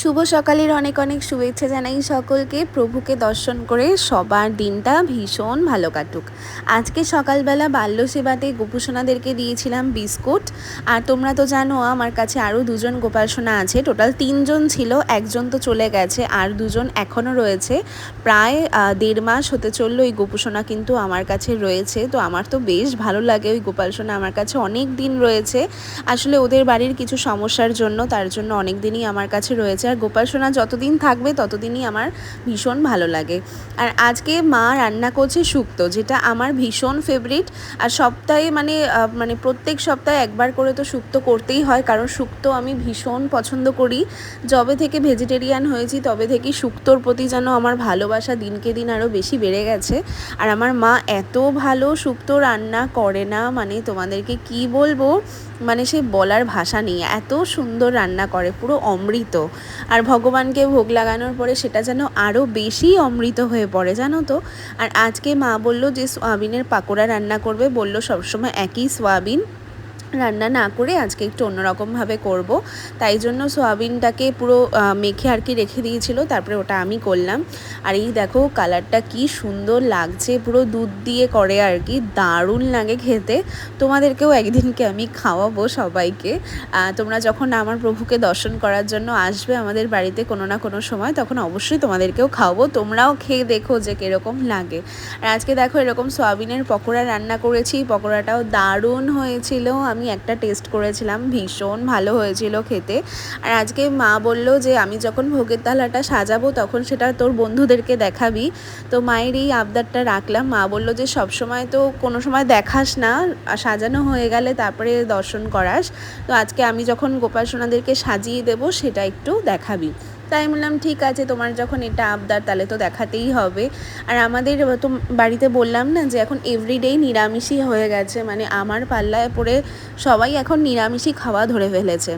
শুভ সকালের অনেক অনেক শুভেচ্ছা জানাই সকলকে। প্রভুকে দর্শন করে সবার দিনটা ভীষণ ভালো কাটুক। আজকে সকালবেলা বাল্য সেবাতে গোপুসোনাদেরকে দিয়েছিলাম বিস্কুট। আর তোমরা তো জানো, আমার কাছে আরও দুজন গোপালসোনা আছে। টোটাল তিনজন ছিল, একজন তো চলে গেছে, আর দুজন এখনও রয়েছে। প্রায় দেড় মাস হতে চলল ওই গোপুসোনা কিন্তু আমার কাছে রয়েছে। তো আমার তো বেশ ভালো লাগে ওই গোপালসোনা, আমার কাছে অনেক দিন রয়েছে। আসলে ওদের বাড়ির কিছু সমস্যার জন্য, তার জন্য অনেক দিনই আমার কাছে রয়েছে। আর গোপাল সোনা যতদিন থাকবে ততদিনই আমার ভীষণ ভালো লাগে। আর আজকে মা রান্না করছে শুক্তো, যেটা আমার ভীষণ ফেভারিট আর সপ্তাহে মানে মানে প্রত্যেক সপ্তাহে একবার করে তো শুক্তো করতেই হয়, কারণ শুক্তো আমি ভীষণ পছন্দ করি। যবে থেকে ভেজিটেরিয়ান হয়েছি, তবে থেকেই শুক্তোর প্রতি যেন আমার ভালোবাসা দিনকে দিন আরও বেশি বেড়ে গেছে। আর আমার মা এত ভালো শুক্তো রান্না করে না মানে তোমাদেরকে কি বলব? মানে সে বলার ভাষা নেই, এত সুন্দর রান্না করে, পুরো অমৃত। আর ভগবানকে ভোগ লাগানোর পরে সেটা যেন আরও বেশি অমৃত হয়ে পড়ে, জানো তো? আর আজকে মা বলল যে সোয়াবিনের পাকোড়া রান্না করবে, বলল সবসময় একই সোয়াবিন। রান্না না করে আজকে একটু অন্যরকমভাবে করব। তাই জন্য সোয়াবিনটাকে পুরো মেখে আর কি রেখে দিয়েছিল, তারপরে ওটা আমি করলাম। আর এই দেখো কালারটা কি সুন্দর লাগছে, পুরো দুধ দিয়ে করে আর কি, দারুণ লাগে খেতে। তোমাদেরকেও একদিনকে আমি খাওয়াবো সবাইকে। তোমরা যখন আমার প্রভুকে দর্শন করার জন্য আসবে আমাদের বাড়িতে কোনো না কোনো সময়, তখন অবশ্যই তোমাদেরকেও খাওয়াবো। তোমরাও খেয়ে দেখো যে কীরকম লাগে। আর আজকে দেখো এরকম সোয়াবিনের পকোড়া রান্না করেছি, পকোড়াটাও দারুণ হয়েছিল। আমি একটা টেস্ট করেছিলাম, ভীষণ ভালো হয়েছিল খেতে। আর আজকে মা বলল যে, আমি যখন ভোগের থালাটা সাজাবো তখন সেটা তোর বন্ধুদেরকে দেখাবি। তো মায়ের এই আবদারটা রাখলাম। মা বলল যে, সব সময় তো কোনো সময় দেখাস না সাজানো হয়ে গেলে তারপরে দর্শন করাস। তো আজকে আমি যখন গোপাল সোনাদেরকে সাজিয়ে দেবো, সেটা একটু দেখাবি। তাই বললাম, ঠিক আছে, তোমার যখন এটা আবদার, তাহলে তো দেখাতেই হবে। আর আমাদের তো বাড়িতে বললাম না যে, এখন এভরিডেই নিরামিষই হয়ে গেছে। মানে আমার পাল্লায় পড়ে সবাই এখন নিরামিষই খাওয়া ধরে ফেলেছে।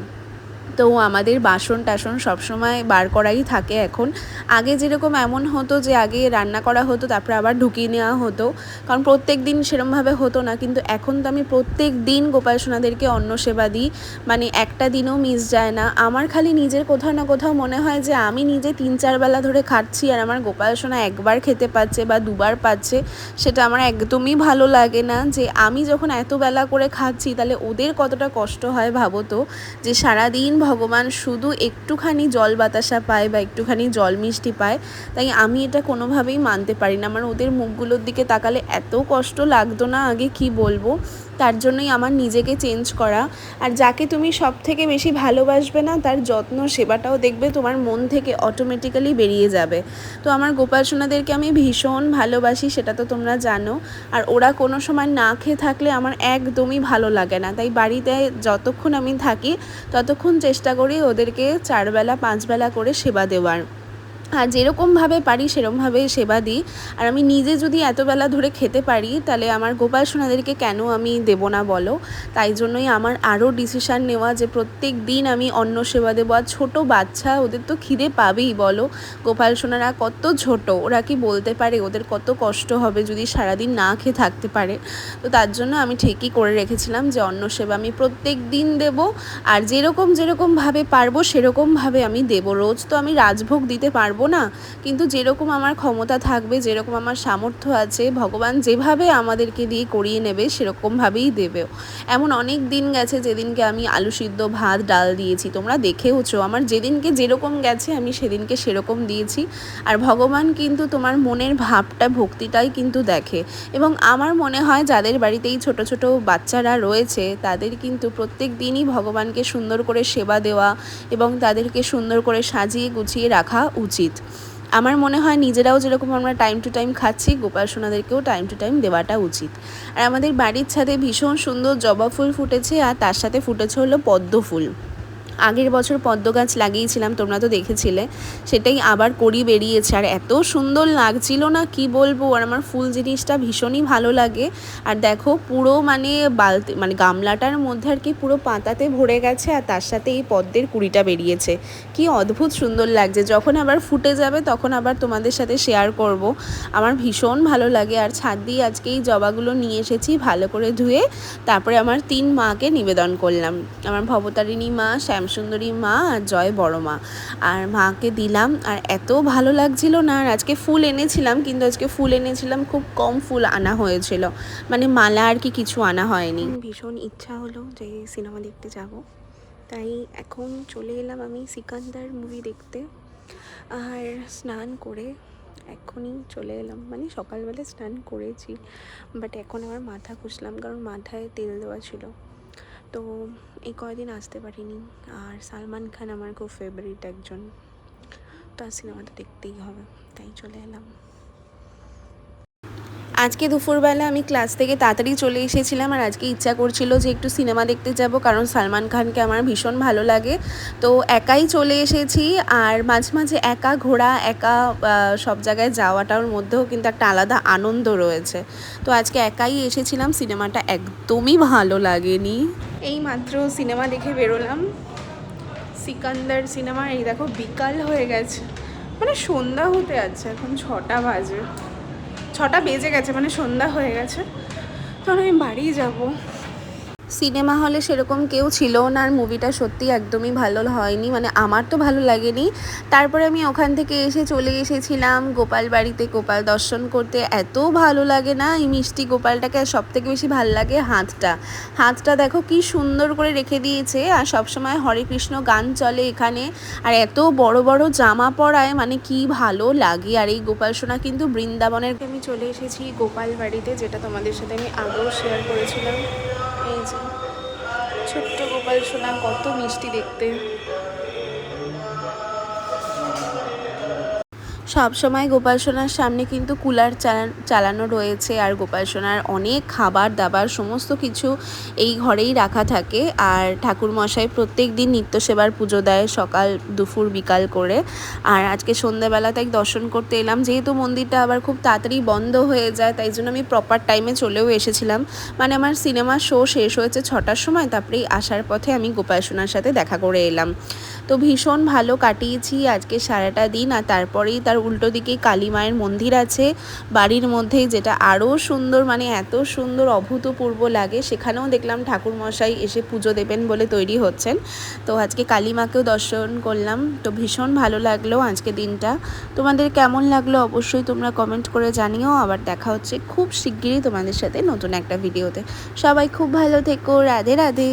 তো আমাদের বাসন টাসন সবসময় বার করাই থাকে এখন। আগে যেরকম এমন হতো যে আগে রান্না করা হতো, তারপরে আবার ঢুকিয়ে নেওয়া হতো। কারণ প্রত্যেক দিন সেরমভাবে হতো না, কিন্তু এখন তো আমি প্রত্যেক দিন গোপাল সোনাদেরকে অন্ন সেবা দিই। মানে একটা দিনও মিস যায় না। আমার খালি নিজের কোথাও না কোথাও মনে হয় যে আমি নিজে তিন চার বেলা ধরে খাচ্ছি আর আমার গোপাল সোনা একবার খেতে পাচ্ছে বা দুবার পাচ্ছে, সেটা আমার একদমই ভালো লাগে না। যে আমি যখন এত বেলা করে খাচ্ছি, তাহলে ওদের কতটা কষ্ট হয় ভাবো তো? যে সারাদিন ভগবান শুধু একটুখানি জল বাতাসা পায় বা একটুখানি জল মিষ্টি পায়, তাই আমি এটা কোনোভাবেই মানতে পারি না। আমার ওদের মুখগুলোর দিকে তাকালে এত কষ্ট লাগতো না আগে কি বলব? তার জন্যই আমার নিজেকে চেঞ্জ করা। আর যাকে তুমি সব থেকে বেশি ভালোবাসবে না, তার যত্ন সেবাটাও দেখবে তোমার মন থেকে অটোমেটিক্যালি বেরিয়ে যাবে। তো আমার গোপাল সোনাদেরকে আমি ভীষণ ভালোবাসি, সেটা তো তোমরা জানো। আর ওরা কোনো সময় না খেয়ে থাকলে আমার একদমই ভালো লাগে না। তাই বাড়িতে যতক্ষণ আমি থাকি, ততক্ষণ চেষ্টা করি ওদেরকে চারবেলা পাঁচবেলা করে সেবা দেওয়ার। আর যেরকমভাবে পারি সেরকমভাবে সেবা দিই। আর আমি নিজে যদি এতবেলা ধরে খেতে পারি, তাহলে আমার গোপাল সোনাদেরকে কেন আমি দেবো না বলো? তাই জন্যই আমার আরও ডিসিশান নেওয়া যে প্রত্যেক দিন আমি অন্ন সেবা দেবো। আর ছোটো বাচ্চা, ওদের তো খিদে পাবেই বলো। গোপাল সোনারা কত ছোট, ওরা কি বলতে পারে? ওদের কত কষ্ট হবে যদি সারাদিন না খেয়ে থাকতে পারে? তো তার জন্য আমি ঠিকই করে রেখেছিলাম যে অন্ন সেবা আমি প্রত্যেক দিন দেব। আর যেরকম যেরকমভাবে পারব সেরকমভাবে আমি দেবো। রোজ তো আমি রাজভোগ দিতে পারব না। কিন্তু যেরকম আমার ক্ষমতা থাকবে, যেরকম আমার সামর্থ্য আছে, ভগবান যেভাবে আমাদেরকে দিয়ে করিয়ে নেবে, সেরকমভাবেই দেবেও। এমন অনেক দিন গেছে যেদিনকে আমি আলু সিদ্ধ ভাত, ডাল দিয়েছি। তোমরা দেখেওছো, আমার যেদিনকে যেরকম গেছে, আমি সেদিনকে সেরকম দিয়েছি। আর ভগবান কিন্তু তোমার মনের ভাবটা, ভক্তিটাই কিন্তু দেখে। এবং আমার মনে হয় যাদের বাড়িতেই ছোট ছোট বাচ্চারা রয়েছে, তাদের কিন্তু প্রত্যেক দিনই ভগবানকে সুন্দর করে সেবা দেওয়া এবং তাদেরকে সুন্দর করে সাজিয়ে গুছিয়ে রাখা উচিত। আমার মনে হয় নিজেরাও যেরকম আমরা টাইম টু টাইম খাচ্ছি, গোপাল সোনাদেরকেও টাইম টু টাইম দেওয়াটা উচিত। আর আমাদের বাড়ির ছাদে ভীষণ সুন্দর জবা ফুল ফুটেছে আর তার সাথে ফুটেছে হলো পদ্ম ফুল। আগের বছর পদ্ম গাছ লাগিয়েছিলাম, তোমরা তো দেখেছিলে। সেটাই আবার করি বেরিয়েছে। আর এত সুন্দর লাগছিল না, কি বলব? আর আমার ফুল জিনিসটা ভীষণই ভালো লাগে। আর দেখো, পুরো মানে বালতি মানে গামলাটার মধ্যে আর কি পুরো পাতাতে ভরে গেছে, আর তার সাথে এই পদ্মের কুড়িটা বেরিয়েছে। কি অদ্ভুত সুন্দর লাগছে। যখন আবার ফুটে যাবে, তখন আবার তোমাদের সাথে শেয়ার করব। আমার ভীষণ ভালো লাগে। আর ছাদ দিয়ে আজকে এই জবাগুলো নিয়ে এসেছি, ভালো করে ধুয়ে, তারপরে আমার তিন মাকে নিবেদন করলাম। আমার ভবতারিণী মা, শ্যাম শ্যামসুন্দরী মা আর জয় বড় মা। আর মাকে দিলাম, আর এত ভালো লাগছিল না, আর আজকে ফুল এনেছিলাম, কিন্তু আজকে ফুল এনেছিলাম, খুব কম ফুল আনা হয়েছিল। মানে মালা আর কি কিছু আনা হয়নি। ভীষণ ইচ্ছা হলো যে সিনেমা দেখতে যাব। তাই এখন চলে এলাম আমি সিকান্দার মুভি দেখতে। আর স্নান করে এখনই চলে এলাম। মানে সকালবেলা স্নান করেছি বাট এখন আমার মাথা খুঁজলাম কারণ মাথায় তেল দেওয়া ছিল। তো এই কয়দিন আসতে পারিনি। আর সালমান খান আমার খুব ফেভারিট একজন। তো আর সিনেমাটা দেখতেই হবে, তাই চলে এলাম। আজকে দুপুরবেলা আমি ক্লাস থেকে তাড়াতাড়ি চলে এসেছিলাম আর আজকে ইচ্ছা করছিল যে একটু সিনেমা দেখতে যাব কারণ সালমান খানকে আমার ভীষণ ভালো লাগে। তো একাই চলে এসেছি আর মাঝে মাঝে একা ঘোরা, একা সব জায়গায় যাওয়াটার মধ্যেও কিন্তু একটা আলাদা আনন্দ রয়েছে। তো আজকে একাই এসেছিলাম, সিনেমাটা একদমই ভালো লাগেনি। এই মাত্র সিনেমা দেখে বেরোলাম। সিকান্দার সিনেমা, এই দেখো বিকাল হয়ে গেছে। মানে সন্ধ্যা হতে আছে এখন ছটা বাজে। ছটা বেজে গেছে মানে সন্ধ্যা হয়ে গেছে। তখন আমি বাড়ি যাব। সিনেমা হলে সেরকম কেউ ছিল না আর মুভিটা সত্যি একদমই ভালো হয়নি। মানে আমার তো ভালো লাগেনি। তারপরে আমি ওখান থেকে এসে চলে এসেছিলাম গোপাল বাড়িতে গোপাল দর্শন করতে। এত ভালো লাগে না এই মিষ্টি গোপালটাকে সব থেকে বেশি ভালো লাগে হাতটা। হাতটা দেখো কি সুন্দর করে রেখে দিয়েছে আর সবসময় হরে কৃষ্ণ গান চলে এখানে। আর এত বড় বড় জামা পরায় মানে কি ভালো লাগে। আর এই গোপাল সোনা কিন্তু বৃন্দাবনের আমি চলে এসেছি গোপাল বাড়িতে, যেটা তোমাদের সাথে আমি আগেও শেয়ার করেছিলাম। এই যে ছোট্ট গোপাল সোনা কত মিষ্টি দেখতে। সব সময় গোপাল সোনার সামনে কিন্তু কুলার চালান- রয়েছে আর গোপাল সোনার অনেক খাবার দাবার সমস্ত কিছু এই ঘরেই রাখা থাকে। আর ঠাকুর মশাই প্রত্যেক দিন নিত্য সেবার পুজো দেয় সকাল, দুপুর, বিকাল করে। আর আজকে সন্ধ্যাবেলা তাই দর্শন করতে এলাম। যেহেতু মন্দিরটা আবার খুব তাড়াতাড়ি বন্ধ হয়ে যায়, তাই জন্য আমি প্রপার টাইমে চলেও এসেছিলাম। মানে আমার সিনেমা শো শেষ হয়েছে ছটার সময়, তারপরেই আসার পথে আমি গোপাল সোনার সাথে দেখা করে এলাম। তো ভীষণ ভালো কাটিয়েছি আজকে সারাটা দিন, আর তারপরেই তার উল্টো দিকেই কালী মায়ের মন্দির আছে। বাড়ির মধ্যেই যেটা আরও সুন্দর মানে এত সুন্দর অভূতপূর্ব লাগে, সেখানেও দেখলাম ঠাকুর মশাই এসে পুজো দেবেন বলে তৈরি হচ্ছেন। তো আজকে কালী মাকেও দর্শন করলাম, তো ভীষণ ভালো লাগল আজকে দিনটা। তোমাদের কেমন লাগল অবশ্যই তোমরা কমেন্ট করে জানিও, আবার দেখা হচ্ছে খুব শিগগিরই তোমাদের সাথে নতুন একটা ভিডিওতে সবাই খুব ভালো থেকো, রাধে রাধে।